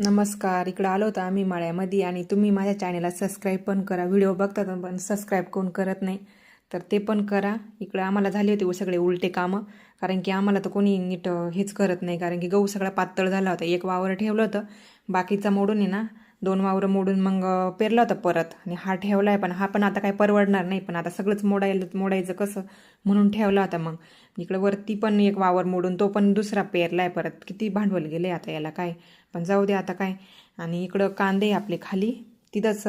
नमस्कार. इकडं आलो होतो आम्ही माळ्यामध्ये आणि तुम्ही माझ्या चॅनेलला सबस्क्राईब पण करा. व्हिडिओ बघतात पण सबस्क्राईब कोण करत नाही तर ते पण करा. इकडं आम्हाला झाले होते हो सगळे उलटे कामं कारण की आम्हाला तर कोणी नीट हेच करत नाही. कारण की गहू सगळा पातळ झाला होता. एक वावर ठेवलं होतं. बाकीचा मोडून आहे ना दोन वावरं मोडून मग पेरलं पेरला होता परत. आणि हा ठेवला आहे पण हा पण आता काही परवडणार नाही. पण आता सगळंच मोडायला मोडायचं कसं? म्हणून ठेवला होता मग. इकडं वरती पण एक वावर मोडून तो पण दुसरा पेरला आहे परत. किती भांडवल गेले आता याला काय? पण जाऊ दे आता काय. आणि इकडं कांदे आपले खाली. तिथंच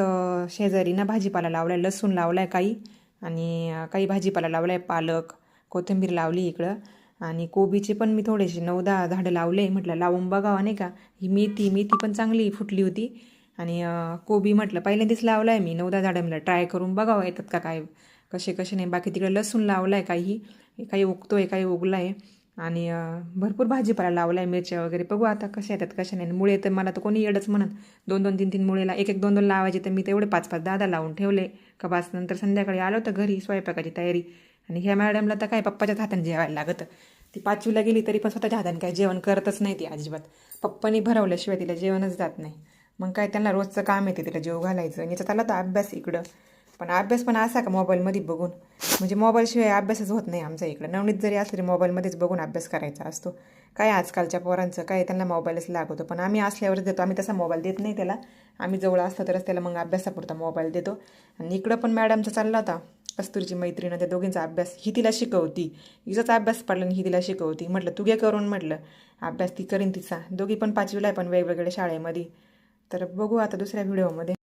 शेजारी ना भाजीपाला लावलाय. लसूण लावलाय काही. आणि काही भाजीपाला लावलाय. पालक कोथिंबीर लावली इकडं. आणि कोबीचे पण मी थोडेसे नऊ दहा झाडं लावले. म्हटलं लावून बघावं नाही का? ही मेथी मेथी पण चांगली फुटली होती. आणि कोबी म्हटलं पहिल्यांदाच आहे मी. नऊ दहा झाडं म्हटलं ट्राय करून बघावं येतात का काय कसे कसे नाही. बाकी तिकडे लसूण लावलाय काही. काही आहे काही उगलाय. आणि भरपूर भाजीपाला लावला आहे मिरच्या वगैरे. बघू आता कशा येतात कशा नाही. मुळे तर मला तर कोणी येडच म्हणत. दोन दोन तीन तीन मुळेला एक एक दोन दोन लावायचे तर मी तेवढे पाच पाच दादा लावून ठेवले. का बास नंतर संध्याकाळी आलो तर घरी स्वयंपाकाची तयारी. आणि ह्या मॅडमला तर काय पप्पाच्याच हाताने जेवायला लागतं. ती पाचवीला गेली तरी पण स्वतःच्या हाताने काय जेवण करतच नाही ती अजिबात. पप्पानी भरवल्याशिवाय तिला जेवणच जात नाही. मग काय त्यांना रोजचं काम येते तिला जेव घालायचं. आणि याचा चालला तर अभ्यास इकडं. पण अभ्यास पण असा का मोबाईलमध्ये बघून? म्हणजे मोबाईलशिवाय अभ्यासच होत नाही आमच्या इकडं. नवनीत जरी असलं तरी मोबाईलमध्येच बघून अभ्यास करायचा असतो. काय आजकालच्या पोरांचं काय त्यांना मोबाईलच लागवतो. पण आम्ही असल्यावरच देतो. आम्ही तसा मोबाईल देत नाही त्याला. आम्ही जवळ असतो तरच त्याला मग अभ्यासापुरता मोबाईल देतो. आणि इकडं पण मॅडमचा चालला होता. कस्तुरीची मैत्रीण त्या दोघींचा अभ्यास. ही तिला शिकवती. हिचाच अभ्यास पडला आणि ही तिला शिकवती. म्हटलं तुगे करून म्हटलं. अभ्यास ती करीन तिचा. दोघी पण पाचवीला आहे पण वेगवेगळ्या शाळेमध्ये. तर बघू आता दुसऱ्या व्हिडिओमध्ये.